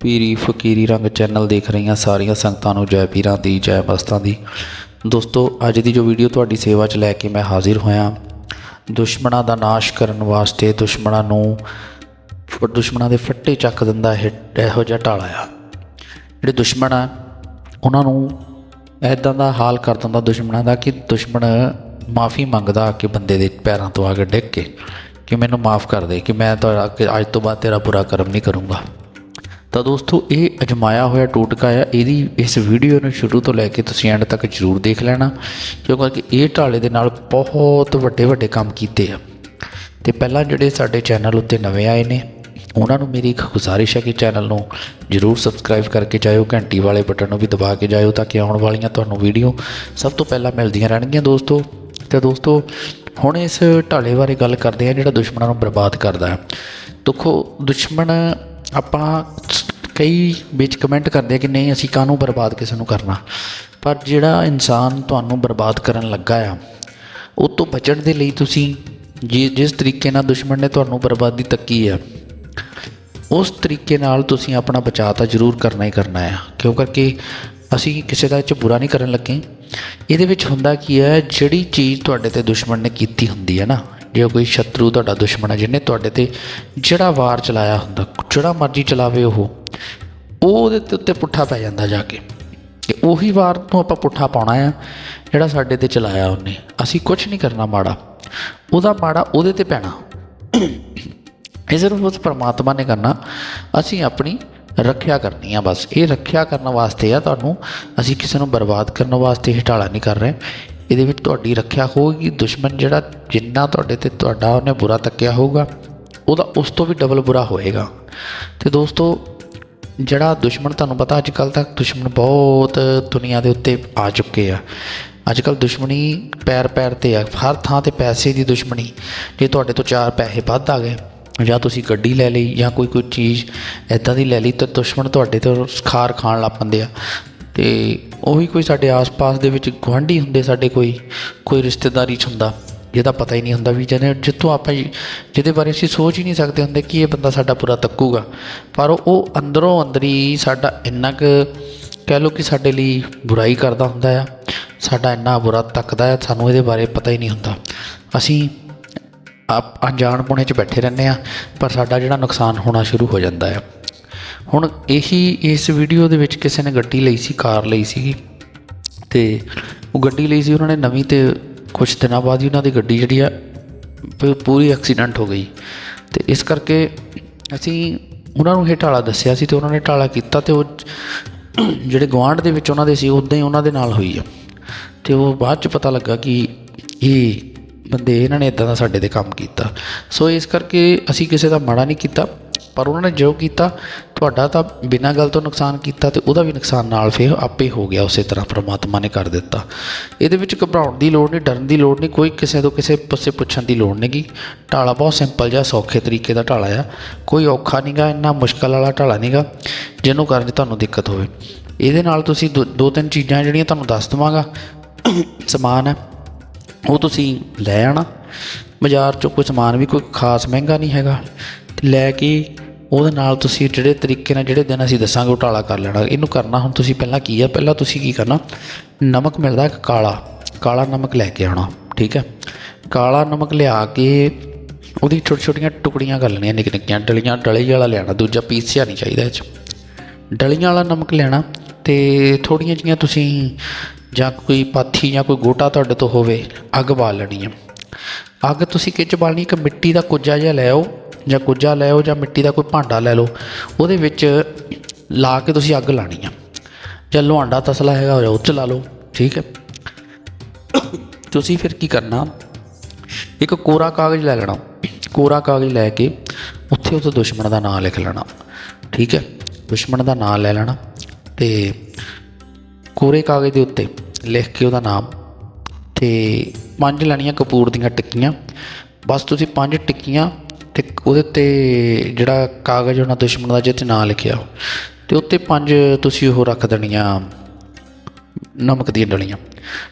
ਪੀਰੀ ਫਕੀਰੀ ਰੰਗ ਚੈਨਲ ਦੇਖ ਰਹੀਆਂ ਸਾਰੀਆਂ ਸੰਗਤਾਂ ਨੂੰ ਜੈ ਪੀਰਾਂ ਦੀ, ਜੈ ਮਸਤਾਂ ਦੀ। ਦੋਸਤੋ, ਅੱਜ ਦੀ ਜੋ ਵੀਡੀਓ ਤੁਹਾਡੀ ਸੇਵਾ 'ਚ ਲੈ ਕੇ ਮੈਂ ਹਾਜ਼ਰ ਹੋਇਆ, ਦੁਸ਼ਮਣਾਂ ਦਾ ਨਾਸ਼ ਕਰਨ ਵਾਸਤੇ ਦੁਸ਼ਮਣਾਂ ਨੂੰ ਦੁਸ਼ਮਣਾਂ ਦੇ ਫੱਟੇ ਚੱਕ ਦਿੰਦਾ ਇਹ, ਇਹੋ ਜਿਹਾ ਢਾਲਾ ਆ। ਜਿਹੜੇ ਦੁਸ਼ਮਣ ਆ, ਉਹਨਾਂ ਨੂੰ ਐਦਾਂ ਦਾ ਹਾਲ ਕਰ ਦਿੰਦਾ ਦੁਸ਼ਮਣਾਂ ਦਾ ਕਿ ਦੁਸ਼ਮਣ ਮਾਫੀ ਮੰਗਦਾ ਆ ਕੇ ਬੰਦੇ ਦੇ ਪੈਰਾਂ ਤੋਂ ਆ ਕੇ ਡਿੱਗ ਕੇ। ਕਿ ਮੈਨੂੰ ਮਾਫ ਕਰ ਦੇ ਕਿ ਮੈਂ ਤੁਹਾਡਾ ਅੱਜ ਤੋਂ ਬਾਅਦ ਤੇਰਾ ਬੁਰਾ ਕਰਮ ਨਹੀਂ ਕਰੂੰਗਾ। ਤਾਂ ਦੋਸਤੋ, ਇਹ ਅਜਮਾਇਆ ਹੋਇਆ ਟੋਟਕਾ ਆ, ਇਹਦੀ ਇਸ ਵੀਡੀਓ ਨੂੰ ਸ਼ੁਰੂ ਤੋਂ ਲੈ ਕੇ ਤੁਸੀਂ ਐਂਡ ਤੱਕ ਜ਼ਰੂਰ ਦੇਖ ਲੈਣਾ, ਕਿਉਂਕਿ ਇਹ ਢਾਲੇ ਦੇ ਨਾਲ ਬਹੁਤ ਵੱਡੇ ਵੱਡੇ ਕੰਮ ਕੀਤੇ ਆ। ਤੇ ਪਹਿਲਾਂ ਜਿਹੜੇ ਸਾਡੇ ਚੈਨਲ ਉੱਤੇ ਨਵੇਂ ਆਏ ਨੇ, ਉਹਨਾਂ ਨੂੰ ਮੇਰੀ ਇੱਕ ਗੁਜ਼ਾਰਿਸ਼ ਹੈ ਕਿ ਚੈਨਲ ਨੂੰ ਜਰੂਰ ਸਬਸਕ੍ਰਾਈਬ ਕਰਕੇ ਜਾਇਓ, ਘੰਟੀ ਵਾਲੇ ਬਟਨ ਨੂੰ ਵੀ ਦਬਾ ਕੇ ਜਾਇਓ ਤਾਂ ਕਿ ਆਉਣ ਵਾਲੀਆਂ ਤੁਹਾਨੂੰ ਵੀਡੀਓ ਸਭ ਤੋਂ ਪਹਿਲਾਂ ਮਿਲਦੀਆਂ ਰਹਿਣਗੀਆਂ ਦੋਸਤੋ। ਤਾਂ ਦੋਸਤੋ, ਹੁਣ ਇਸ ਢਾਲੇ ਬਾਰੇ ਗੱਲ ਕਰਦੇ ਆ ਜਿਹੜਾ ਦੁਸ਼ਮਣਾਂ ਨੂੰ ਬਰਬਾਦ ਕਰਦਾ ਹੈ। ਦੇਖੋ, ਦੁਸ਼ਮਣ ਆਪਾਂ ਕਈ ਵਿੱਚ ਕਮੈਂਟ ਕਰਦੇ ਆ ਕਿ ਨਹੀਂ, ਅਸੀਂ ਕਾਹਨੂੰ ਬਰਬਾਦ ਕਿਸੇ ਨੂੰ ਕਰਨਾ? ਪਰ ਜਿਹੜਾ ਇਨਸਾਨ ਤੁਹਾਨੂੰ ਬਰਬਾਦ ਕਰਨ ਲੱਗਾ ਆ, ਉਹ ਤੋਂ ਬਚਣ ਦੇ ਲਈ ਤੁਸੀਂ ਜੀ, ਜਿਸ ਤਰੀਕੇ ਨਾਲ ਦੁਸ਼ਮਣ ਨੇ ਤੁਹਾਨੂੰ ਬਰਬਾਦੀ ਤੱਕੀ ਆ, ਉਸ ਤਰੀਕੇ ਨਾਲ ਤੁਸੀਂ ਆਪਣਾ ਬਚਾਅ ਤਾਂ ਜ਼ਰੂਰ ਕਰਨਾ ਹੀ ਕਰਨਾ ਹੈ ਕਿਉਂ ਕਰਕੇ ਅਸੀਂ ਕਿਸੇ ਦਾ ਇਹ 'ਚ ਬੁਰਾ ਨਹੀਂ ਕਰਨ ਲੱਗੇ। ਇਹਦੇ ਵਿੱਚ ਹੁੰਦਾ ਕੀ ਹੈ, ਜਿਹੜੀ ਚੀਜ਼ ਤੁਹਾਡੇ ਤੇ ਦੁਸ਼ਮਣ ਨੇ ਕੀਤੀ ਹੁੰਦੀ ਹੈ ਨਾ, ਜੇ ਕੋਈ ਸ਼ਤਰੂ ਤੁਹਾਡਾ ਦੁਸ਼ਮਣ ਹੈ, ਜਿਹਨੇ ਤੁਹਾਡੇ ਤੇ ਜਿਹੜਾ ਵਾਰ ਚਲਾਇਆ ਹੁੰਦਾ, ਜਿਹੜਾ ਮਰਜ਼ੀ ਚਲਾਵੇ ਉਹ ਉਹ ਉਹਦੇ ਤੇ ਉੱਤੇ ਪੁੱਠਾ ਪੈ ਜਾਂਦਾ ਜਾ ਕੇ। ਕਿ ਉਹੀ ਵਾਰ ਨੂੰ ਆਪਾਂ ਪੁੱਠਾ ਪਾਉਣਾ ਆ, ਜਿਹੜਾ ਸਾਡੇ ਤੇ ਚਲਾਇਆ ਉਹਨੇ। ਅਸੀਂ ਕੁਝ ਨਹੀਂ ਕਰਨਾ ਮਾੜਾ। ਉਹਦਾ ਮਾੜਾ ਉਹਦੇ ਤੇ ਪੈਣਾ। ਇਹ ਸਿਰਫ ਉਸ ਪਰਮਾਤਮਾ ਨੇ ਕਰਨਾ। ਅਸੀਂ ਆਪਣੀ ਰੱਖਿਆ ਕਰਨੀ ਆ ਬਸ। ਇਹ ਰੱਖਿਆ ਕਰਨ ਵਾਸਤੇ ਆ ਤੁਹਾਨੂੰ ਅਸੀਂ ਕਿਸੇ ਨੂੰ ਬਰਬਾਦ ਕਰਨ ਵਾਸਤੇ ਹਿਟਾਲਾ ਨਹੀਂ ਕਰ ਰਹੇ। ਇਹਦੇ ਵਿੱਚ ਤੁਹਾਡੀ ਰੱਖਿਆ ਹੋਊਗੀ। ਦੁਸ਼ਮਣ ਜਿਹੜਾ ਜਿੰਨਾ ਤੁਹਾਡੇ ਤੇ ਤੁਹਾਡਾ ਉਹਨੇ ਬੁਰਾ ਤੱਕਿਆ ਹੋਊਗਾ, ਉਹਦਾ ਉਸ ਤੋਂ ਵੀ ਡਬਲ ਬੁਰਾ ਹੋਏਗਾ। ਤੇ ਦੋਸਤੋ, ਜਿਹੜਾ ਦੁਸ਼ਮਣ ਤੁਹਾਨੂੰ ਪਤਾ ਅੱਜ ਕੱਲ ਤੱਕ ਦੁਸ਼ਮਣ ਬਹੁਤ ਦੁਨੀਆ ਦੇ ਉੱਤੇ ਆ ਚੁੱਕੇ ਆ। ਅੱਜ ਕੱਲ ਦੁਸ਼ਮਣੀ ਪੈਰ ਪੈਰ ਤੇ ਆ। ਹਰ ਥਾਂ ਤੇ ਪੈਸੇ ਦੀ ਦੁਸ਼ਮਣੀ। ਜੇ ਤੁਹਾਡੇ ਤੋਂ ਚਾਰ ਪੈਸੇ ਵੱਧ ਆ ਗਏ ਜਾਂ ਤੁਸੀਂ ਗੱਡੀ ਲੈ ਲਈ ਜਾਂ ਕੋਈ ਕੋਈ ਚੀਜ਼ ਐਦਾਂ ਦੀ ਲੈ ਲਈ ਤਾਂ ਦੁਸ਼ਮਣ ਤੁਹਾਡੇ ਤੋਂ ਖਾਰ ਖਾਣ ਲੱਗ ਪੈਂਦੇ ਆ। ਤੇ ਉਹੀ ਕੋਈ ਸਾਡੇ ਆਸ-ਪਾਸ ਦੇ ਵਿੱਚ ਗੁਆਂਢੀ ਹੁੰਦੇ ਸਾਡੇ ਕੋਈ ਕੋਈ ਰਿਸ਼ਤੇਦਾਰੀ 'ਚ ਹੁੰਦਾ, ਜਿਹਦਾ ਪਤਾ ਹੀ ਨਹੀਂ ਹੁੰਦਾ ਵੀ ਜਿਹਨੇ ਜਿੱਥੋਂ ਆਪਾਂ ਜਿਹਦੇ ਬਾਰੇ ਅਸੀਂ ਸੋਚ ਹੀ ਨਹੀਂ ਸਕਦੇ ਹੁੰਦੇ ਕਿ ਇਹ ਬੰਦਾ ਸਾਡਾ ਪੂਰਾ ਤੱਕੂਗਾ। ਪਰ ਉਹ ਅੰਦਰੋਂ ਅੰਦਰੀ ਸਾਡਾ ਇੰਨਾ ਕੁ ਕਹਿ ਲਓ ਕਿ ਸਾਡੇ ਲਈ ਬੁਰਾਈ ਕਰਦਾ ਹੁੰਦਾ ਆ, ਸਾਡਾ ਇੰਨਾ ਬੁਰਾ ਤੱਕਦਾ ਆ, ਸਾਨੂੰ ਇਹਦੇ ਬਾਰੇ ਪਤਾ ਹੀ ਨਹੀਂ ਹੁੰਦਾ। ਅਸੀਂ ਆਪ ਅਣਜਾਣ ਪੁਣੇ 'ਚ ਬੈਠੇ ਰਹਿੰਦੇ ਆ ਪਰ ਸਾਡਾ ਜਿਹੜਾ ਨੁਕਸਾਨ ਹੋਣਾ ਸ਼ੁਰੂ ਹੋ ਜਾਂਦਾ ਹੈ। ਹੁਣ ਇਹੀ ਇਸ ਵੀਡੀਓ ਦੇ ਵਿੱਚ ਕਿਸੇ ਨੇ ਗੱਡੀ ਲਈ ਸੀ, ਕਾਰ ਲਈ ਸੀਗੀ, ਤੇ ਉਹ ਗੱਡੀ ਲਈ ਸੀ, ਉਹਨਾਂ ਨੇ ਨਵੀਂ ਤੇ ਕੁਝ ਦਿਨਾਂ ਬਾਅਦ ਹੀ ਉਹਨਾਂ ਦੀ ਗੱਡੀ ਜਿਹੜੀ ਆ ਪੂਰੀ ਐਕਸੀਡੈਂਟ ਹੋ ਗਈ। ਤੇ ਇਸ ਕਰਕੇ ਅਸੀਂ ਉਹਨਾਂ ਨੂੰ ਇਹ ਢਾਲਾ ਦੱਸਿਆ ਸੀ ਤੇ ਉਹਨਾਂ ਨੇ ਢਾਲਾ ਕੀਤਾ ਤੇ ਉਹ ਜਿਹੜੇ ਗਵਾਂਢ ਦੇ ਵਿੱਚ ਉਹਨਾਂ ਦੇ ਸੀ ਉਦਾਂ ਹੀ ਉਹਨਾਂ ਦੇ ਨਾਲ ਹੋਈ ਆ। ਤੇ ਉਹ ਬਾਅਦ ਚ ਪਤਾ ਲੱਗਾ ਕਿ ਇਹ ਬੰਦੇ ਇਹਨਾਂ ਨੇ ਇਦਾਂ ਦਾ ਸਾਡੇ ਤੇ ਕੰਮ ਕੀਤਾ। ਸੋ ਇਸ ਕਰਕੇ ਅਸੀਂ ਕਿਸੇ ਦਾ ਮਾੜਾ ਨਹੀਂ ਕੀਤਾ, ਪਰ ਉਹਨਾਂ ਨੇ ਜੋ ਕੀਤਾ, ਤੁਹਾਡਾ ਤਾਂ ਬਿਨਾਂ ਗੱਲ ਤੋਂ ਨੁਕਸਾਨ ਕੀਤਾ ਤੇ ਉਹਦਾ ਵੀ ਨੁਕਸਾਨ ਨਾਲ ਫਿਰ ਆਪੇ ਹੋ ਗਿਆ ਉਸੇ ਤਰ੍ਹਾਂ ਪ੍ਰਮਾਤਮਾ ਨੇ ਕਰ ਦਿੱਤਾ। ਇਹਦੇ ਵਿੱਚ ਘਬਰਾਉਣ ਦੀ ਲੋੜ ਨਹੀਂ, ਡਰਨ ਦੀ ਲੋੜ ਨਹੀਂ, ਕੋਈ ਕਿਸੇ ਤੋਂ ਕਿਸੇ ਪਾਸੇ ਪੁੱਛਣ ਦੀ ਲੋੜ ਨਹੀਂਗੀ ਢਾਲਾ ਬਹੁਤ ਸਿੰਪਲ ਜਿਹਾ, ਸੌਖੇ ਤਰੀਕੇ ਦਾ ਢਾਲਾ ਆ। ਕੋਈ ਔਖਾ ਨਹੀਂਗਾ ਇੰਨਾ ਮੁਸ਼ਕਲ ਵਾਲਾ ਢਾਲਾ ਨਹੀਂਗਾ ਜਿਹਨੂੰ ਕਰਨ ਤੁਹਾਨੂੰ ਦਿੱਕਤ ਹੋਵੇ। ਇਹਦੇ ਨਾਲ ਤੁਸੀਂ ਦੋ- ਦੋ ਤਿੰਨ ਚੀਜ਼ਾਂ ਜਿਹੜੀਆਂ ਤੁਹਾਨੂੰ ਦੱਸ ਦਵਾਂਗਾ। ਸਮਾਨ ਹੈ ਉਹ ਤੁਸੀਂ ਲੈ ਆਣਾ। ਬਾਜ਼ਾਰ ਚੋਂ ਕੋਈ ਸਮਾਨ ਵੀ ਕੋਈ ਖਾਸ ਮਹਿੰਗਾ ਨਹੀਂ ਹੈਗਾ। ਤੇ ਲੈ ਕੇ ਉਹਦੇ ਨਾਲ ਤੁਸੀਂ ਜਿਹੜੇ ਤਰੀਕੇ ਨਾਲ ਜਿਹੜੇ ਦਿਨ ਅਸੀਂ ਦੱਸਾਂਗੇ ਉਹ ਢਾਲਾ ਕਰ ਲੈਣਾ। ਇਹਨੂੰ ਕਰਨਾ ਹੁਣ ਤੁਸੀਂ ਪਹਿਲਾਂ ਕੀ ਆ? ਪਹਿਲਾਂ ਤੁਸੀਂ ਕੀ ਕਰਨਾ? ਨਮਕ ਮਿਲਦਾ ਇੱਕ ਕਾਲਾ ਕਾਲਾ ਨਮਕ ਲੈ ਕੇ ਆਉਣਾ, ਠੀਕ ਹੈ? ਕਾਲਾ ਨਮਕ ਲਿਆ ਕੇ ਉਹਦੀ ਛੋਟੀ ਛੋਟੀਆਂ ਟੁਕੜੀਆਂ ਕਰ ਲੈਣੀਆਂ ਨਿੱਕ ਨਿੱਕੀਆਂ ਡਲੀਆਂ, ਡਲੀ ਵਾਲਾ ਲੈਣਾ ਦੂਜਾ ਪੀਸਿਆ ਨਹੀਂ ਚਾਹੀਦਾ ਇਹ 'ਚ। ਡਲੀਆਂ ਵਾਲਾ ਨਮਕ ਲੈਣਾ ਤੇ ਥੋੜੀਆਂ ਜੀਆਂ ਤੁਸੀਂ ਜਾਂ ਕੋਈ ਪਾਥੀ ਜਾਂ ਕੋਈ ਗੋਟਾ ਤੁਹਾਡੇ ਤੋਂ ਹੋਵੇ, ਅੱਗ ਬਾਲ ਲੈਣੀ ਹੈ ਅੱਗ ਤੁਸੀਂ ਕਿਹ 'ਚ ਬਾਲਣੀ? ਇੱਕ ਮਿੱਟੀ ਦਾ ਕੁੱਜਾ ਜਿਹਾ ਲੈ ਆਓ, ਜਾਂ ਕੁੱਜਾ ਲੈ ਆਓ, ਜਾਂ ਮਿੱਟੀ ਦਾ ਕੋਈ ਭਾਂਡਾ ਲੈ ਲਓ। ਉਹਦੇ ਵਿੱਚ ਲਾ ਕੇ ਤੁਸੀਂ ਅੱਗ ਲਾਣੀ ਆ। ਜਾਂ ਲੋਹਾਂਡਾ ਤਸਲਾ ਹੈਗਾ ਹੋਇਆ, ਉਹ 'ਚ ਲਾ ਲਓ, ਠੀਕ ਹੈ। ਤੁਸੀਂ ਫਿਰ ਕੀ ਕਰਨਾ? ਇੱਕ ਕੋਰਾ ਕਾਗਜ਼ ਲੈ ਲੈਣਾ। ਕੋਰਾ ਕਾਗਜ਼ ਲੈ ਕੇ ਉੱਥੇ ਉਸ ਦੁਸ਼ਮਣ ਦਾ ਨਾਮ ਲਿਖ ਲੈਣਾ। ਠੀਕ ਹੈ? ਦੁਸ਼ਮਣ ਦਾ ਨਾਮ ਲੈ ਲੈਣਾ ਤੇ ਕੋਰੇ ਕਾਗਜ਼ ਦੇ ਉੱਤੇ ਲਿਖ ਕੇ ਉਹਦਾ ਨਾਮ ਤੇ ਪੰਜ ਲੈਣੀਆਂ ਕਪੂਰ ਦੀਆਂ ਟਿੱਕੀਆਂ। ਬਸ ਤੁਸੀਂ ਪੰਜ ਟਿੱਕੀਆਂ ਤੇ ਉਹਦੇ ਤੇ ਜਿਹੜਾ ਕਾਗਜ਼ ਉਹਨਾਂ ਦੁਸ਼ਮਣ ਦਾ ਜਿਹਤੇ ਨਾਂ ਲਿਖਿਆ ਤੇ ਉੱਤੇ ਪੰਜ ਤੁਸੀਂ ਉਹ ਰੱਖ ਦੇਣੀਆਂ, ਨਮਕ ਦੀਆਂ ਡਲੀਆਂ।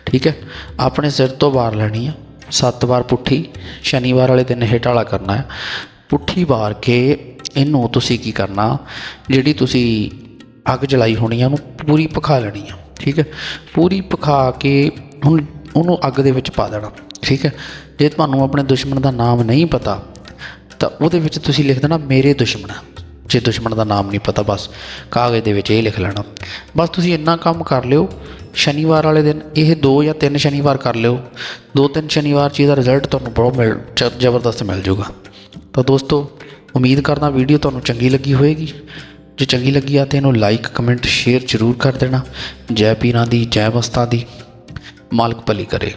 ਠੀਕ ਹੈ? ਆਪਣੇ ਸਿਰ ਤੋਂ ਬਾਹਰ ਲੈਣੀ ਆ। ਸੱਤ ਵਾਰ ਪੁੱਠੀ, ਸ਼ਨੀਵਾਰ ਵਾਲੇ ਦਿਨ ਇਹ ਢਾਲਾ ਕਰਨਾ ਹੈ। ਪੁੱਠੀ ਵਾਰ ਕੇ ਇਹਨੂੰ ਤੁਸੀਂ ਕੀ ਕਰਨਾ, ਜਿਹੜੀ ਤੁਸੀਂ ਅੱਗ ਜਲਾਈ ਹੋਣੀ ਆ, ਉਹਨੂੰ ਪੂਰੀ ਪਖਾ ਲੈਣੀ ਆ। ਠੀਕ ਹੈ? ਪੂਰੀ ਪਖਾ ਕੇ ਹੁਣ ਉਹਨੂੰ ਅੱਗ ਦੇ ਵਿੱਚ ਪਾ ਦੇਣਾ, ਠੀਕ ਹੈ? ਜੇ ਤੁਹਾਨੂੰ ਆਪਣੇ ਦੁਸ਼ਮਣ ਦਾ ਨਾਮ ਨਹੀਂ ਪਤਾ, ਤਾਂ ਉਹਦੇ ਵਿੱਚ ਤੁਸੀਂ ਲਿਖ ਦੇਣਾ ਮੇਰੇ ਦੁਸ਼ਮਣ ਜੇ ਦੁਸ਼ਮਣ ਦਾ ਨਾਮ ਨਹੀਂ ਪਤਾ, ਬਸ ਕਾਗਜ਼ ਦੇ ਵਿੱਚ ਇਹ ਲਿਖ ਲੈਣਾ। ਬਸ ਤੁਸੀਂ ਇੰਨਾ ਕੰਮ ਕਰ ਲਿਓ, ਸ਼ਨੀਵਾਰ ਵਾਲੇ ਦਿਨ, ਇਹ ਦੋ ਜਾਂ ਤਿੰਨ ਸ਼ਨੀਵਾਰ ਕਰ ਲਿਓ। ਦੋ ਤਿੰਨ ਸ਼ਨੀਵਾਰ 'ਚ ਇਹਦਾ ਰਿਜ਼ਲਟ ਤੁਹਾਨੂੰ ਬਹੁਤ ਮਿਲ ਜ਼ਬਰਦਸਤ ਮਿਲ ਜਾਊਗਾ। ਤਾਂ ਦੋਸਤੋ, ਉਮੀਦ ਕਰਦਾ ਵੀਡੀਓ ਤੁਹਾਨੂੰ ਚੰਗੀ ਲੱਗੀ ਹੋਵੇਗੀ ਜੇ ਚੰਗੀ ਲੱਗੀ ਆ ਤੇ ਇਹਨੂੰ ਲਾਈਕ ਕਮੈਂਟ ਸ਼ੇਅਰ ਜ਼ਰੂਰ ਕਰ ਦੇਣਾ। ਜੈ ਪੀਰਾਂ ਦੀ, ਜੈ ਵਸਤਾਂ ਦੀ। ਮਾਲਕ ਭਲੀ ਕਰੇ।